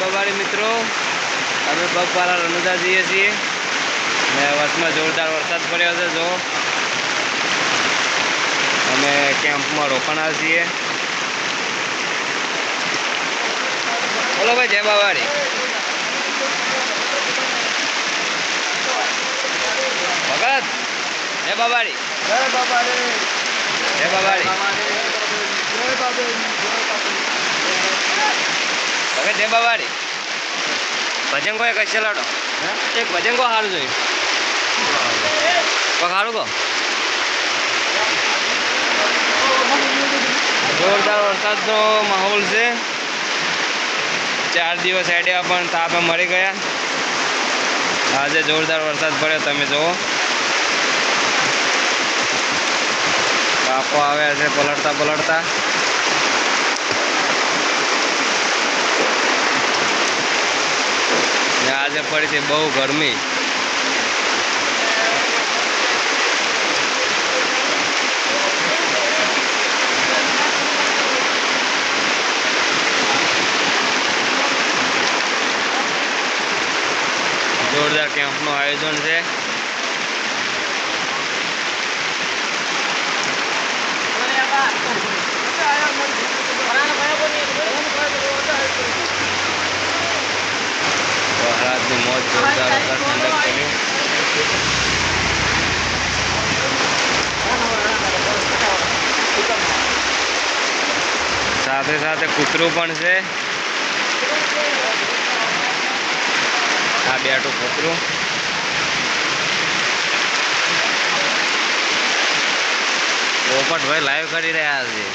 બાબારી મિત્રો. અમે પગપાળા રણુદા જઈએ છીએ. ને વર્ષમાં જોરદાર વરસાદ પડ્યો છે જો. અમે કેમ્પમાં રોકાણા છીએ. બોલો ભાઈ જય બાવાડી. ભગત જય બાવાડી. જય બાવાડી. જય બાવાડી. જય બાબા જય બાબારી ભજન કોઈ કશે લાડો? એક ભજન કો સારું જોયું કોઈ સારું કહો. જોરદાર વરસાદનો માહોલ છે. ચાર દિવસ હેડ્યા પણ તાપે મરી ગયા. આજે જોરદાર વરસાદ પડ્યો તમે જુઓ. કાપો આવ્યા છે પલળતા પલળતા ને આજે પડી છે બહુ ગરમી. જોરદાર કેમ્પનું આયોજન છે. વરસાદની મોજ જોરદાર ઠંડક કર્યું સાથે સાથે કૂતરું પણ છે. આ બેઠું કૂતરું. પોપટભાઈ લાઈવ કરી રહ્યા છે.